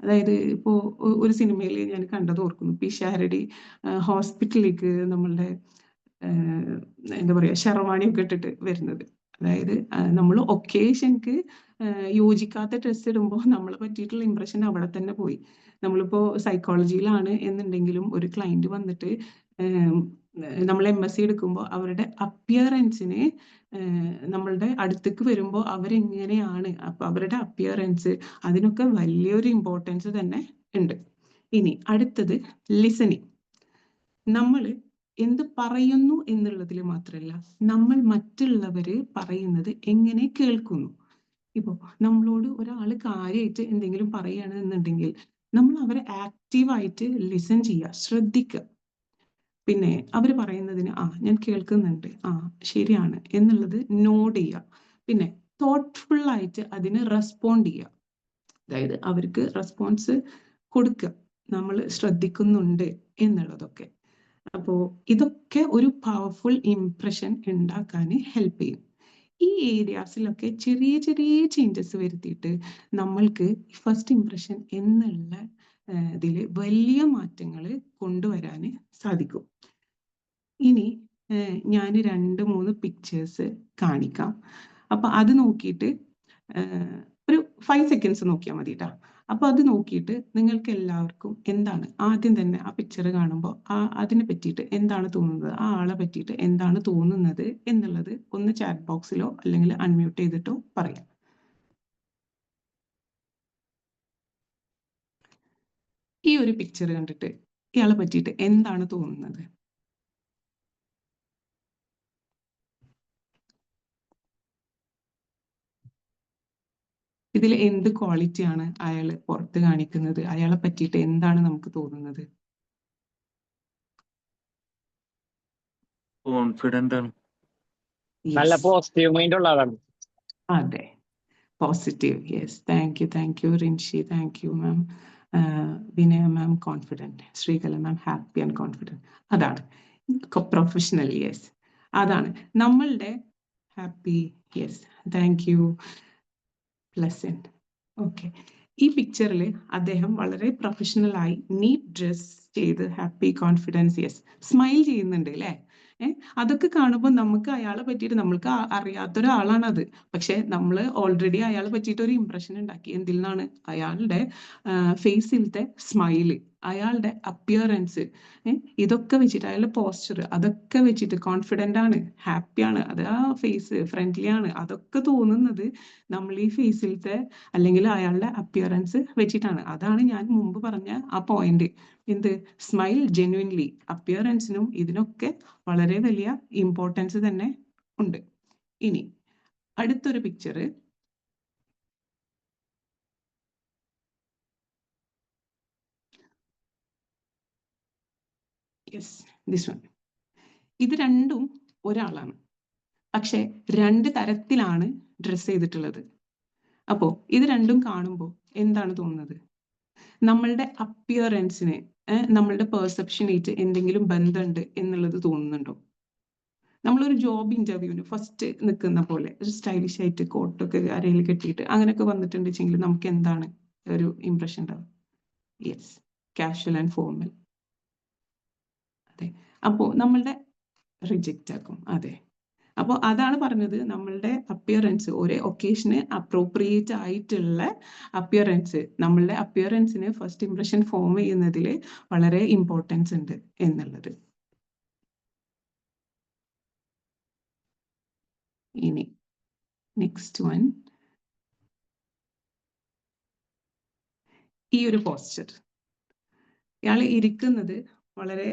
അതായത് ഇപ്പോൾ ഒരു സിനിമയിൽ ഞാൻ കണ്ടത് ഓർക്കുന്നു. പിഷാരടി ഹോസ്പിറ്റലിലേക്ക് നമ്മളുടെ എന്താ പറയുക ഷെർവാണിയൊക്കെ ഇട്ടിട്ട് വരുന്നത്. അതായത് നമ്മൾ ഒക്കേഷൻക്ക് യോജിക്കാത്ത ഡ്രസ്സ് ഇടുമ്പോൾ നമ്മളെ പറ്റിയിട്ടുള്ള ഇമ്പ്രഷൻ അവിടെ തന്നെ പോയി. നമ്മളിപ്പോൾ സൈക്കോളജിയിലാണ് എന്നുണ്ടെങ്കിലും ഒരു ക്ലയന്റ് വന്നിട്ട് നമ്മൾ എം എസ് സി എടുക്കുമ്പോൾ അവരുടെ അപ്പിയറൻസിനെ നമ്മളുടെ അടുത്തേക്ക് വരുമ്പോൾ അവരെങ്ങനെയാണ് അപ്പൊ അവരുടെ അപ്പിയറൻസ് അതിനൊക്കെ വലിയൊരു ഇമ്പോർട്ടൻസ് തന്നെ ഉണ്ട്. ഇനി അടുത്തത് ലിസണിങ് നമ്മൾ എന്ത് പറയുന്നു എന്നുള്ളതിൽ മാത്രമല്ല നമ്മൾ മറ്റുള്ളവര് പറയുന്നത് എങ്ങനെ കേൾക്കുന്നു. ഇപ്പോ നമ്മളോട് ഒരാൾ കാര്യമായിട്ട് എന്തെങ്കിലും പറയുകയാണ് എന്നുണ്ടെങ്കിൽ നമ്മൾ അവരെ ആക്റ്റീവായിട്ട് ലിസൺ ചെയ്യുക ശ്രദ്ധിക്കുക. പിന്നെ അവർ പറയുന്നതിന് ആ ഞാൻ കേൾക്കുന്നുണ്ട്. ആ ശരിയാണ് എന്നുള്ളത് നോട്ട് ചെയ്യുക. പിന്നെ തോട്ട്ഫുൾ ആയിട്ട് അതിന് റെസ്പോണ്ട് ചെയ്യുക. അതായത് അവർക്ക് റെസ്പോൺസ് കൊടുക്കുക. നമ്മൾ ശ്രദ്ധിക്കുന്നുണ്ട് എന്നുള്ളതൊക്കെ. അപ്പോൾ ഇതൊക്കെ ഒരു പവർഫുൾ ഇംപ്രഷൻ ഉണ്ടാക്കാൻ ഹെൽപ്പ് ചെയ്യും. ഈ ഏരിയാസിലൊക്കെ ചെറിയ ചെറിയ ചേഞ്ചസ് വരുത്തിയിട്ട് നമ്മൾക്ക് ഫസ്റ്റ് ഇംപ്രഷൻ എന്നുള്ള ഇതിൽ വലിയ മാറ്റങ്ങൾ കൊണ്ടുവരാൻ സാധിക്കും. ഇനി ഞാൻ രണ്ട് മൂന്ന് പിക്ചേഴ്സ് കാണിക്കാം. അപ്പൊ അത് നോക്കിയിട്ട് ഒരു ഫൈവ് സെക്കൻഡ്സ് നോക്കിയാൽ മതി കേട്ടോ അപ്പൊ അത് നോക്കിയിട്ട് നിങ്ങൾക്ക് എല്ലാവർക്കും എന്താണ് ആദ്യം തന്നെ ആ പിക്ചർ കാണുമ്പോൾ ആ അതിനെ പറ്റിയിട്ട് എന്താണ് തോന്നുന്നത്? ആ ആളെ പറ്റിയിട്ട് എന്താണ് തോന്നുന്നത് എന്നുള്ളത് ഒന്ന് ചാറ്റ് ബോക്സിലോ അല്ലെങ്കിൽ അൺമ്യൂട്ട് ചെയ്തിട്ടോ പറയാം. ഈ ഒരു പിക്ചർ കണ്ടിട്ട് ഇയാളെ പറ്റിയിട്ട് എന്താണ് തോന്നുന്നത്? ഇതിൽ എന്ത് ക്വാളിറ്റിയാണ് അയാൾ പുറത്ത് കാണിക്കുന്നത്? അയാളെ പറ്റിയിട്ട് എന്താണ് നമുക്ക് തോന്നുന്നത്? കോൺഫിഡന്റ് ആണ്. നല്ല Yes. പോസിറ്റീവ് മൈൻഡ് ഉള്ള ആളാണ്. അതെ. Positive yes thank you thank you Rinshi thank you ma'am Vinaya ma'am confident Sreekala ma'am happy and confident അതാണ്. പ്രൊഫഷണൽ യെസ് അതാണ്. നമ്മളുടെ happy yes thank you pleasant okay ഈ പിക്ചറിൽ അദ്ദേഹം വളരെ പ്രൊഫഷണലായി നീറ്റ് ഡ്രസ് ചെയ്ത് ഹാപ്പി കോൺഫിഡൻസ് യെസ് സ്മൈൽ ചെയ്യുന്നുണ്ട് അല്ലേ ഏഹ് അതൊക്കെ കാണുമ്പോൾ നമുക്ക് അയാളെ പറ്റിയിട്ട് നമ്മൾക്ക് അറിയാത്ത ഒരാളാണത് പക്ഷെ നമ്മൾ ഓൾറെഡി അയാളെ പറ്റിയിട്ട് ഒരു ഇമ്പ്രഷൻ ഉണ്ടാക്കി. എന്തിൽ നിന്നാണ്? അയാളുടെ ഫേസിലത്തെ സ്മൈൽ അയാളുടെ അപ്പിയറൻസ് ഇതൊക്കെ വെച്ചിട്ട് അയാളുടെ പോസ്ചർ അതൊക്കെ വെച്ചിട്ട് കോൺഫിഡന്റ് ആണ് ഹാപ്പിയാണ് അത് ആ ഫേസ് ഫ്രണ്ട്ലി ആണ് അതൊക്കെ തോന്നുന്നത് നമ്മൾ ഈ ഫേസിലത്തെ അല്ലെങ്കിൽ അയാളുടെ അപ്പിയറൻസ് വെച്ചിട്ടാണ്. അതാണ് ഞാൻ മുമ്പ് പറഞ്ഞ ആ പോയിന്റ് എന്ത്? സ്മൈൽ ജെന്വിൻലി അപ്പിയറൻസിനും ഇതിനൊക്കെ വളരെ വലിയ ഇമ്പോർട്ടൻസ് തന്നെ ഉണ്ട്. ഇനി അടുത്തൊരു പിക്ചർ യെസ് ദിസ് വൺ ഇത് രണ്ടും ഒരാളാണ്. പക്ഷെ രണ്ട് തരത്തിലാണ് ഡ്രസ്സ് ചെയ്തിട്ടുള്ളത്. അപ്പോൾ ഇത് രണ്ടും കാണുമ്പോൾ എന്താണ് തോന്നുന്നത്? നമ്മളുടെ അപ്പിയറൻസിന് നമ്മളുടെ പെർസെപ്ഷനായിട്ട് എന്തെങ്കിലും ബന്ധമുണ്ട് എന്നുള്ളത് തോന്നുന്നുണ്ടോ? നമ്മളൊരു ജോബ് ഇന്റർവ്യൂവിന് ഫസ്റ്റ് നിൽക്കുന്ന പോലെ ഒരു സ്റ്റൈലിഷ് ആയിട്ട് കോട്ടൊക്കെ അരയിൽ കെട്ടിയിട്ട് അങ്ങനെയൊക്കെ വന്നിട്ടുണ്ടെങ്കിൽ നമുക്ക് എന്താണ് ഒരു ഇംപ്രഷൻ ഉണ്ടാവും യെസ് കാഷ്വൽ ആൻഡ് ഫോർമൽ അതെ. അപ്പോൾ നമ്മളുടെ റിജക്റ്റ് ആക്കും. അതെ. അപ്പോൾ അതാണ് പറഞ്ഞത് നമ്മളുടെ അപ്പിയറൻസ് ഒരേ ഒക്കേഷന് അപ്രോപ്രിയേറ്റ് ആയിട്ടുള്ള അപ്പിയറൻസ് നമ്മളുടെ അപ്പിയറൻസിന് ഫസ്റ്റ് ഇംപ്രഷൻ ഫോം ചെയ്യുന്നതിൽ വളരെ ഇമ്പോർട്ടൻസ് ഉണ്ട് എന്നുള്ളത്. ഇനി നെക്സ്റ്റ് വൺ ഈ ഒരു പോസ്ചർ ഇയാൾ ഇരിക്കുന്നത് വളരെ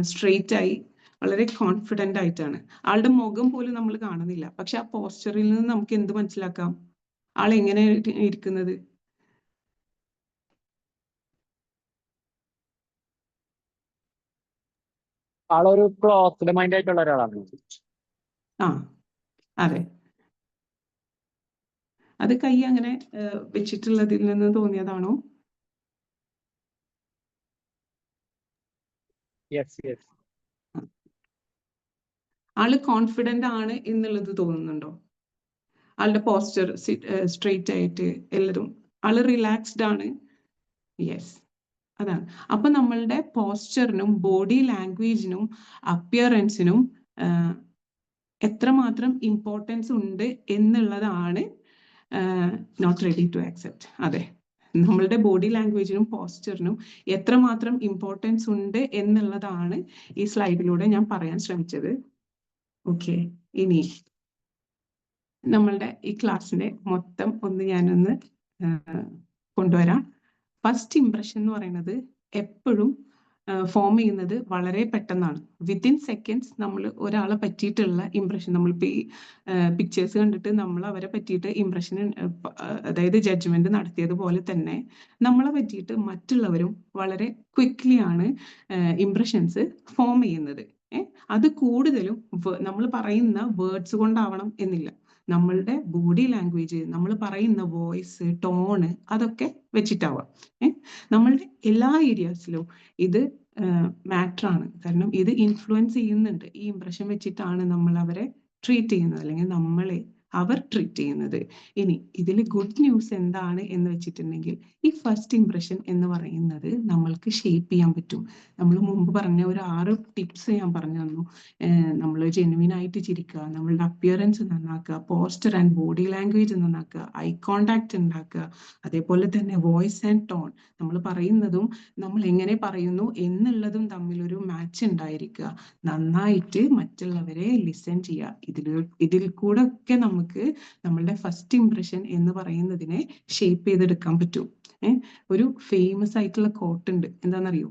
സ്ട്രെയിറ്റ് ആയി വളരെ കോൺഫിഡന്റ് ആയിട്ടാണ്. ആളുടെ മുഖം പോലും നമ്മൾ കാണുന്നില്ല. പക്ഷെ ആ പോസ്റ്ററിൽ നിന്ന് നമുക്ക് എന്ത് മനസ്സിലാക്കാം? ആൾ എങ്ങനെ ഇരിക്കുന്നത്? ആളൊരു ക്ലോസ്ഡ് മൈൻഡ് ആയിട്ടുള്ള ഒരാളാണ്. ആ അതെ. അത് കൈ അങ്ങനെ വെച്ചിട്ടുള്ളതിൽ നിന്ന് തോന്നിയതാണോ? യെസ് യെസ് ആൾ കോൺഫിഡന്റ് ആണ് എന്നുള്ളത് തോന്നുന്നുണ്ടോ? ആളുടെ പോസ്ചർ സ്ട്രെയിറ്റ് ആയിട്ട് എല്ലാതും ആൾ റിലാക്സ്ഡ് ആണ്? യെസ് അതാണ്. അപ്പൊ നമ്മളുടെ പോസ്ചറിനും ബോഡി ലാംഗ്വേജിനും അപ്പിയറൻസിനും എത്രമാത്രം ഇമ്പോർട്ടൻസ് ഉണ്ട് എന്നുള്ളതാണ് നോട്ട് റെഡി ടു ആക്സെപ്റ്റ് അതെ. നമ്മളുടെ ബോഡി ലാംഗ്വേജിനും പോസ്ചറിനും എത്രമാത്രം ഇമ്പോർട്ടൻസ് ഉണ്ട് എന്നുള്ളതാണ് ഈ സ്ലൈഡിലൂടെ ഞാൻ പറയാൻ ശ്രമിച്ചത്. ഓക്കെ ഇനി നമ്മളുടെ ഈ ക്ലാസ്സിനെ മൊത്തം ഒന്ന് ഞാനൊന്ന് കൊണ്ടുവരാം. ഫസ്റ്റ് ഇംപ്രഷൻ എന്ന് പറയുന്നത് എപ്പോഴും ഫോം ചെയ്യുന്നത് വളരെ പെട്ടെന്നാണ്. വിത്തിൻ സെക്കൻഡ്സ് നമ്മൾ ഒരാളെ പറ്റിയിട്ടുള്ള ഇംപ്രഷൻ നമ്മൾ ഈ പിക്ചേഴ്സ് കണ്ടിട്ട് നമ്മൾ അവരെ പറ്റിയിട്ട് ഇംപ്രഷൻ അതായത് ജഡ്ജ്മെന്റ് നടത്തിയതുപോലെ തന്നെ നമ്മളെ പറ്റിയിട്ട് മറ്റുള്ളവരും വളരെ ക്വിക്ക്ലി ആണ് ഇംപ്രഷൻസ് ഫോം ചെയ്യുന്നത്. അത് കൂടുതലും നമ്മൾ പറയുന്ന വേർഡ്സ് കൊണ്ടാവണം എന്നില്ല. നമ്മളുടെ ബോഡി ലാംഗ്വേജ് നമ്മൾ പറയുന്ന വോയിസ് ടോണ് അതൊക്കെ വെച്ചിട്ടാവാം. നമ്മളുടെ എല്ലാ ഏരിയാസിലും ഇത് മാറ്ററാണ് കാരണം ഇത് ഇൻഫ്ലുവൻസ് ചെയ്യുന്നുണ്ട്. ഈ ഇംപ്രഷൻ വെച്ചിട്ടാണ് നമ്മൾ അവരെ ട്രീറ്റ് ചെയ്യുന്നത്. അല്ലെങ്കിൽ നമ്മളെ അവർ ട്രീറ്റ് ചെയ്യുന്നത്. ഇനി ഇതിൽ ഗുഡ് ന്യൂസ് എന്താണ് എന്ന് വെച്ചിട്ടുണ്ടെങ്കിൽ ഈ ഫസ്റ്റ് ഇംപ്രഷൻ എന്ന് പറയുന്നത് നമ്മൾക്ക് ഷേപ്പ് ചെയ്യാൻ പറ്റും. നമ്മൾ മുമ്പ് പറഞ്ഞ ഒരു ആറ് ടിപ്സ് ഞാൻ പറഞ്ഞു തന്നു. നമ്മൾ ജെനുവിൻ ആയിട്ട് ചിരിക്കുക നമ്മളുടെ അപ്പിയറൻസ് നന്നാക്കുക പോസ്റ്റർ ആൻഡ് ബോഡി ലാംഗ്വേജ് നന്നാക്കുക ഐ കോണ്ടാക്ട് ഉണ്ടാക്കുക അതേപോലെ തന്നെ വോയിസ് ആൻഡ് ടോൺ നമ്മൾ പറയുന്നതും നമ്മൾ എങ്ങനെ പറയുന്നു എന്നുള്ളതും തമ്മിലൊരു മാച്ച് ഉണ്ടായിരിക്കുക. നന്നായിട്ട് മറ്റുള്ളവരെ ലിസൺ ചെയ്യുക. ഇതിൽ ഇതിൽ കൂടെ ഒക്കെ നമുക്ക് നമ്മളുടെ ഫസ്റ്റ് ഇംപ്രഷൻ എന്ന് പറയുന്നതിനെ ഷേപ്പ് ചെയ്തെടുക്കാൻ പറ്റും. ഒരു ഫേമസ് ആയിട്ടുള്ള കോട്ട് ഉണ്ട്. എന്താണെന്നറിയോ?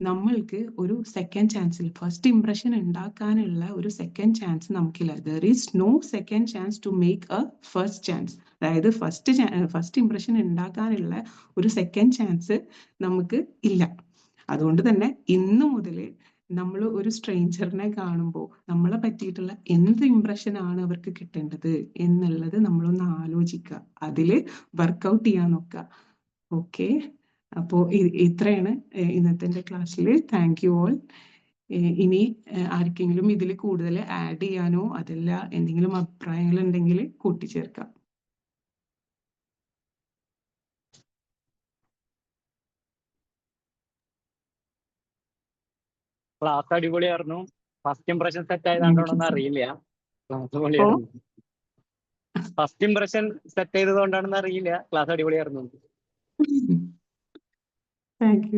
നമ്മൾക്ക് ഒരു സെക്കൻഡ് ചാൻസിൽ ഫസ്റ്റ് ഇംപ്രഷൻ ഉണ്ടാക്കാനുള്ള ഒരു സെക്കൻഡ് ചാൻസ് നമുക്കില്ല. There is no second chance to make a first chance അതായത് ഫസ്റ്റ് ഫസ്റ്റ് ഇംപ്രഷൻ ഉണ്ടാക്കാനുള്ള ഒരു സെക്കൻഡ് ചാൻസ് നമുക്ക് ഇല്ല. അതുകൊണ്ട് തന്നെ ഇന്ന് മുതൽ നമ്മൾ ഒരു സ്ട്രേഞ്ചറിനെ കാണുമ്പോൾ നമ്മളെ പറ്റിയിട്ടുള്ള എന്ത് ഇംപ്രഷൻ ആണ് അവർക്ക് കിട്ടേണ്ടത് എന്നുള്ളത് നമ്മളൊന്ന് ആലോചിക്കുക. അതിൽ വർക്ക്ഔട്ട് ചെയ്യാൻ നോക്കുക. ഓക്കെ അപ്പോൾ ഇത്രയാണ് ഇന്നത്തെ ക്ലാസ്സിൽ താങ്ക് യു ഓൾ ഇനി ആർക്കെങ്കിലും ഇതിൽ കൂടുതൽ ആഡ് ചെയ്യാനോ അതല്ല എന്തെങ്കിലും അഭിപ്രായങ്ങൾ ഉണ്ടെങ്കിൽ കൂട്ടിച്ചേർക്കാം. ക്ലാസ് അടിപൊളിയായിരുന്നു. ഫസ്റ്റ് ഇംപ്രഷൻ സെറ്റ് ആയതുകൊണ്ടാണോന്ന് അറിയില്ല. ഫസ്റ്റ് ഇംപ്രഷൻ സെറ്റ് ചെയ്തതുകൊണ്ടാണെന്ന് അറിയില്ല. ക്ലാസ് അടിപൊളിയായിരുന്നു. താങ്ക്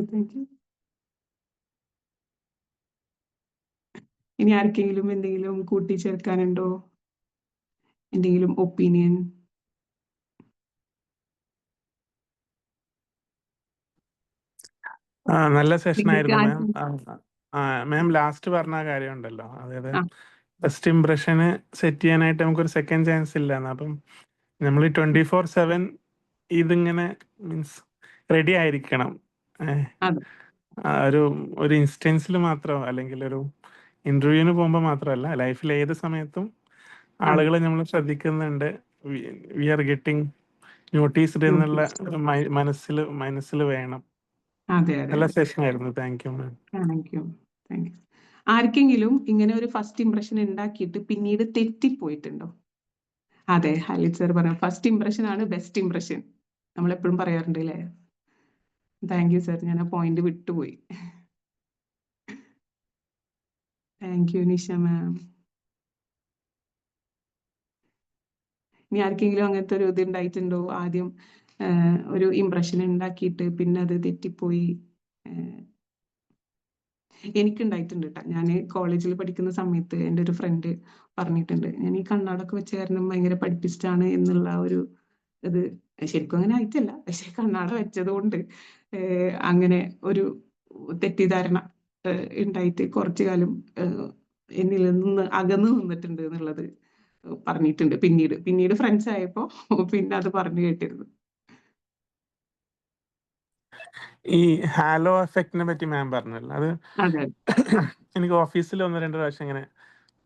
ഇനി ആർക്കെങ്കിലും എന്തെങ്കിലും കൂട്ടിച്ചേർക്കാനുണ്ടോ? എന്തെങ്കിലും ഒപ്പീനിയൻ നല്ല സെഷൻ ആയിരുന്നു മാം ലാസ്റ്റ് പറഞ്ഞ കാര്യം ഉണ്ടല്ലോ അതായത്. ഫസ്റ്റ് ഇംപ്രഷന് സെറ്റ് ചെയ്യാനായിട്ട് നമുക്കൊരു സെക്കൻഡ് ചാൻസ് ഇല്ല അപ്പം നമ്മൾ ട്വന്റി ഫോർ സെവൻ ഇതിങ്ങനെ മീൻസ് റെഡി ആയിരിക്കണം. ഒരു ഒരു ഇൻസ്റ്റൻസിൽ മാത്രം അല്ലെങ്കിൽ ഒരു ഇന്റർവ്യൂവിന് പോകുമ്പോൾ മാത്രമല്ല ലൈഫിൽ ഏത് സമയത്തും ആളുകളെ നമ്മൾ ശ്രദ്ധിക്കുന്നുണ്ട്. വി ആർ ഗെറ്റിംഗ് നോട്ടീസ്ഡ് എന്നുള്ള മനസ്സിൽ മനസ്സിൽ വേണം. നല്ല സെഷൻ ആയിരുന്നു. Thank you ma'am thank you thank you ആർക്കെങ്കിലും ഇങ്ങനെ ഒരു ഫസ്റ്റ് ഇംപ്രഷൻ ഉണ്ടാക്കിയിട്ട് പിന്നീട് തെറ്റിപ്പോയിട്ടുണ്ടോ? അതെ ഹാലിത് സർ പറഞ്ഞു ഫസ്റ്റ് ഇംപ്രഷൻ ആണ് ബെസ്റ്റ് ഇംപ്രഷൻ നമ്മൾ എപ്പോഴും പറയാറുണ്ട് അല്ലേ താങ്ക് യു സർ ഞാൻ ആ പോയിന്റ് വിട്ടുപോയി. താങ്ക് യു നിഷ മാം ഇനി ആർക്കെങ്കിലും അങ്ങനത്തെ ഒരു ഇത് ഉണ്ടായിട്ടുണ്ടോ? ആദ്യം ഒരു ഇംപ്രഷൻ ഉണ്ടാക്കിയിട്ട് പിന്നെ അത് തെറ്റിപ്പോയി എനിക്കുണ്ടായിട്ടുണ്ട് കേട്ടോ ഞാൻ കോളേജിൽ പഠിക്കുന്ന സമയത്ത് എന്റെ ഒരു ഫ്രണ്ട് പറഞ്ഞിട്ടുണ്ട്. ഞാൻ ഈ കണ്ണാടൊക്കെ വെച്ച കാരണം ഭയങ്കര പഠിപ്പിച്ചിട്ടാണ് എന്നുള്ള ഒരു ഇത്. ശരിക്കും അങ്ങനെ ആയിട്ടല്ല. പക്ഷെ കണ്ണാട വെച്ചത് കൊണ്ട് അങ്ങനെ ഒരു തെറ്റിദ്ധാരണ ഉണ്ടായിട്ട് കുറച്ചു കാലം എന്നിൽ നിന്ന് അകന്നു നിന്നിട്ടുണ്ട് എന്നുള്ളത് പറഞ്ഞിട്ടുണ്ട് പിന്നീട്. പിന്നീട് ഫ്രണ്ട്സ് ആയപ്പോ പിന്നെ അത് പറഞ്ഞു കേട്ടിരുന്നു. ഈ ഹാലോ എഫക്റ്റിനെ പറ്റി മാം പറഞ്ഞല്ലോ. അത് എനിക്ക് ഓഫീസിൽ ഒന്ന് രണ്ട് പ്രാവശ്യം ഇങ്ങനെ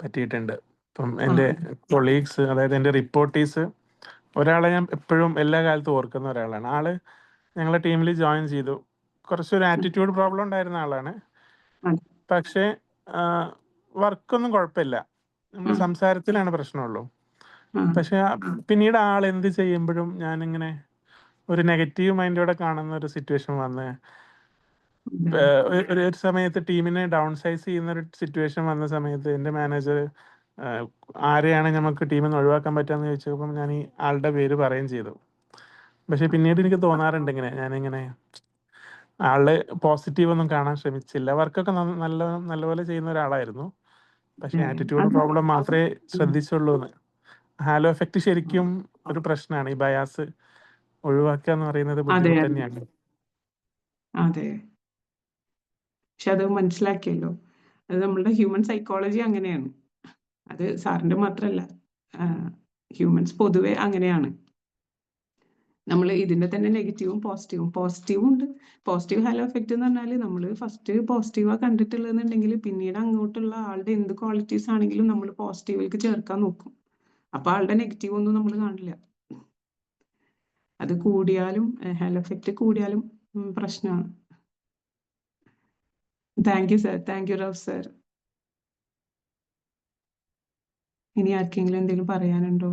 പറ്റിയിട്ടുണ്ട്. ഇപ്പം എന്റെ കൊളീഗ്സ് അതായത് എന്റെ റിപ്പോർട്ടീസ് ഒരാളെ ഞാൻ എപ്പോഴും എല്ലാ കാലത്തും ഓർക്കുന്ന ഒരാളാണ്. ആൾ ഞങ്ങളെ ടീമിൽ ജോയിൻ ചെയ്തു. കുറച്ചൊരു ആറ്റിറ്റ്യൂഡ് പ്രോബ്ലം ഉണ്ടായിരുന്ന ആളാണ്. പക്ഷേ വർക്കൊന്നും കുഴപ്പമില്ല. നമ്മുടെ സംസാരത്തിലാണ് പ്രശ്നമുള്ളൂ. പക്ഷെ പിന്നീട് ആൾ എന്ത് ചെയ്യുമ്പോഴും ഞാനിങ്ങനെ ഒരു നെഗറ്റീവ് മൈൻഡോടെ കാണുന്ന ഒരു സിറ്റുവേഷൻ വന്ന് ഒരു- ഒരു സമയത്ത് ടീമിനെ ഡൗൺ സൈസ് ചെയ്യുന്ന ഒരു സിറ്റുവേഷൻ വന്ന സമയത്ത് എന്റെ മാനേജർ ആരെയാണ് നമുക്ക് ടീമിൽ നിന്ന് ഒഴിവാക്കാൻ പറ്റാന്ന് ചോദിച്ചപ്പം ഞാൻ ഈ ആളുടെ പേര് പറയുകയും ചെയ്തു. പക്ഷെ പിന്നീട് എനിക്ക് തോന്നാറുണ്ട് ഇങ്ങനെ ഞാനിങ്ങനെ ആൾ പോസിറ്റീവ് ഒന്നും കാണാൻ ശ്രമിച്ചില്ല. വർക്കൊക്കെ നല്ല നല്ലപോലെ ചെയ്യുന്ന ഒരാളായിരുന്നു. പക്ഷെ ആറ്റിറ്റ്യൂഡ് പ്രോബ്ലം മാത്രമേ ശ്രദ്ധിച്ചുള്ളൂ എന്ന് ഹാലോ എഫക്റ്റ് ശരിക്കും ഒരു പ്രശ്നമാണ് ഈ ബയാസ് ഒഴിവാക്കുക എന്ന് പറയുന്നത് ബുദ്ധിമുട്ട്. തന്നെയാണ്. അതെ. പക്ഷെ അത് മനസ്സിലാക്കിയല്ലോ. അത് നമ്മളുടെ ഹ്യൂമൻ സൈക്കോളജി അങ്ങനെയാണ്. അത് സാറിന്റെ മാത്രല്ല. ഹ്യൂമൻസ് പൊതുവെ അങ്ങനെയാണ്. നമ്മൾ ഇതിന്റെ തന്നെ നെഗറ്റീവും പോസിറ്റീവും പോസിറ്റീവും ഉണ്ട്. പോസിറ്റീവ് ഹാലോ എഫക്റ്റ് എന്ന് പറഞ്ഞാൽ നമ്മൾ ഫസ്റ്റ് പോസിറ്റീവാ കണ്ടിട്ടുള്ളതെന്നുണ്ടെങ്കിൽ പിന്നീട് അങ്ങോട്ടുള്ള ആളുടെ എന്ത് ക്വാളിറ്റീസ് ആണെങ്കിലും നമ്മൾ പോസിറ്റീവിലേക്ക് ചേർക്കാൻ നോക്കും. അപ്പൊ ആളുടെ നെഗറ്റീവ് ഒന്നും നമ്മൾ കാണില്ല. അത് കൂടിയാലും ഹെൽ എഫക്റ്റ് കൂടിയാലും പ്രശ്നമാണ് thank you sir thank you റവ് sir ഇനി ആർക്കെങ്കിലും എന്തെങ്കിലും പറയാനുണ്ടോ?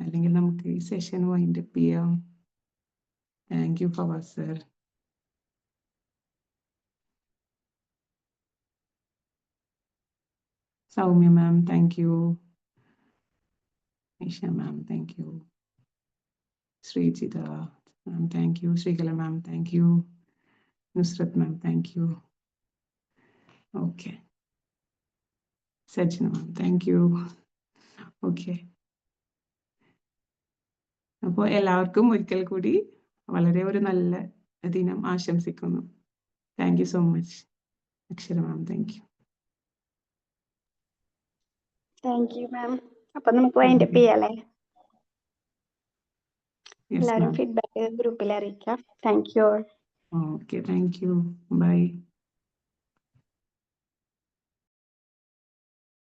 അല്ലെങ്കിൽ നമുക്ക് ഈ സെഷൻ വൈൻഡ് അപ്പ് ചെയ്യാം. Thank you ഫവർ sir Soumya ma'am thank you Nisha ma'am thank you Sreejitha ma'am thank you Sreekala ma'am thank you Nusrath ma'am thank you okay Sajina ma'am thank you okay അപ്പോൾ എല്ലാവർക്കും ഒരിക്കൽ കൂടി വളരെ ഒരു നല്ല ദിനം ആശംസിക്കുന്നു. Thank you so much Akshara ma'am thank you thank you ma'am അപ്പൊ നമുക്ക് wind up Yes, feedback grupo. Thank you all. Okay, thank you. Bye.